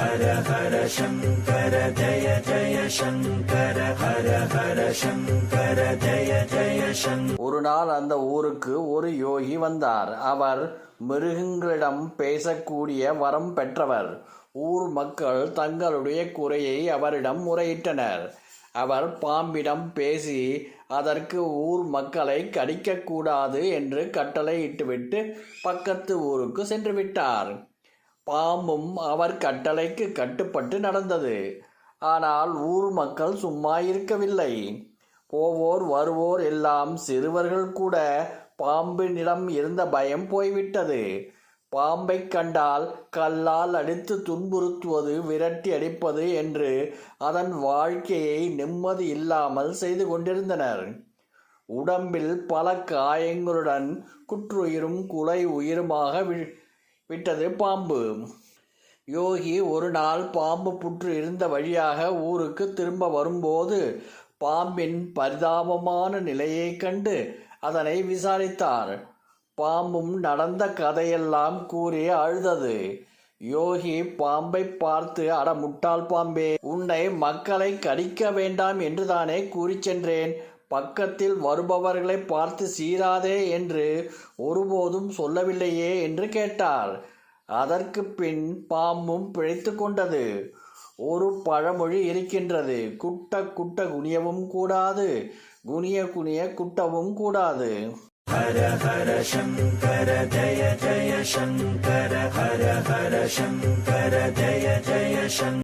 ஹர ஹர சங்கர ஜய ஜய சங்கர ஹர ஹர சங்கர ஜய ஜய சங்கர ஒரு நாள் அந்த ஊருக்கு ஒரு யோகி வந்தார். அவர் மிருகங்களிடம் பேசக்கூடிய வரம் பெற்றவர். ஊர் மக்கள் தங்களுடைய குறையை அவரிடம் முறையிட்டனர். அவர் பாம்பிடம் பேசி அதற்கு ஊர் மக்களை கடிக்கக்கூடாது என்று கட்டளையிட்டுவிட்டு பக்கத்து ஊருக்கு சென்று விட்டார். பாம்பும் அவர் கட்டளைக்கு கட்டுப்பட்டு நடந்தது. ஆனால் ஊர் மக்கள் சும்மா இருக்கவில்லை. போவோர் வருவோர் எல்லாம் சிறுவர்கள் கூட பாம்பினிடம் இருந்த பயம் போய்விட்டது. பாம்பைக் கண்டால் கல்லால் அடித்து துன்புறுத்துவது விரட்டி அடிப்பது என்று அதன் வாழ்க்கையை நிம்மதி இல்லாமல் செய்து கொண்டிருந்தனர். உடம்பில் பல காயங்களுடன் குற்றுயிரும் குலை உயிருமாக விட்டது பாம்பு. யோகி ஒரு நாள் பாம்பு புற்று இருந்த வழியாக ஊருக்கு திரும்ப வரும்போது பாம்பின் பரிதாபமான நிலையைக் கண்டு அதனை விசாரித்தார். பாம்பும் நடந்த கதையெல்லாம் கூறி அழுதது. யோகி பாம்பை பார்த்து அட முட்டாள் பாம்பே உன்னை மக்களை கடிக்க வேண்டாம் என்று தானே கூறிச் சென்றேன். பக்கத்தில் வருபவர்களை பார்த்து சீராதே என்று ஒருபோதும் சொல்லவில்லையே என்று கேட்டார். அதற்கு பின் பாம்பும் பிழைத்து கொண்டது. ஒரு பழமொழி இருக்கின்றது. குட்ட குட்ட குனியவும் கூடாது. குனிய குனிய குட்டவும் கூடாது. ஹர ஹர சங்கர ஜய ஜய சங்கர ஹர ஹர சங்கர ஜய ஜய சங்கர.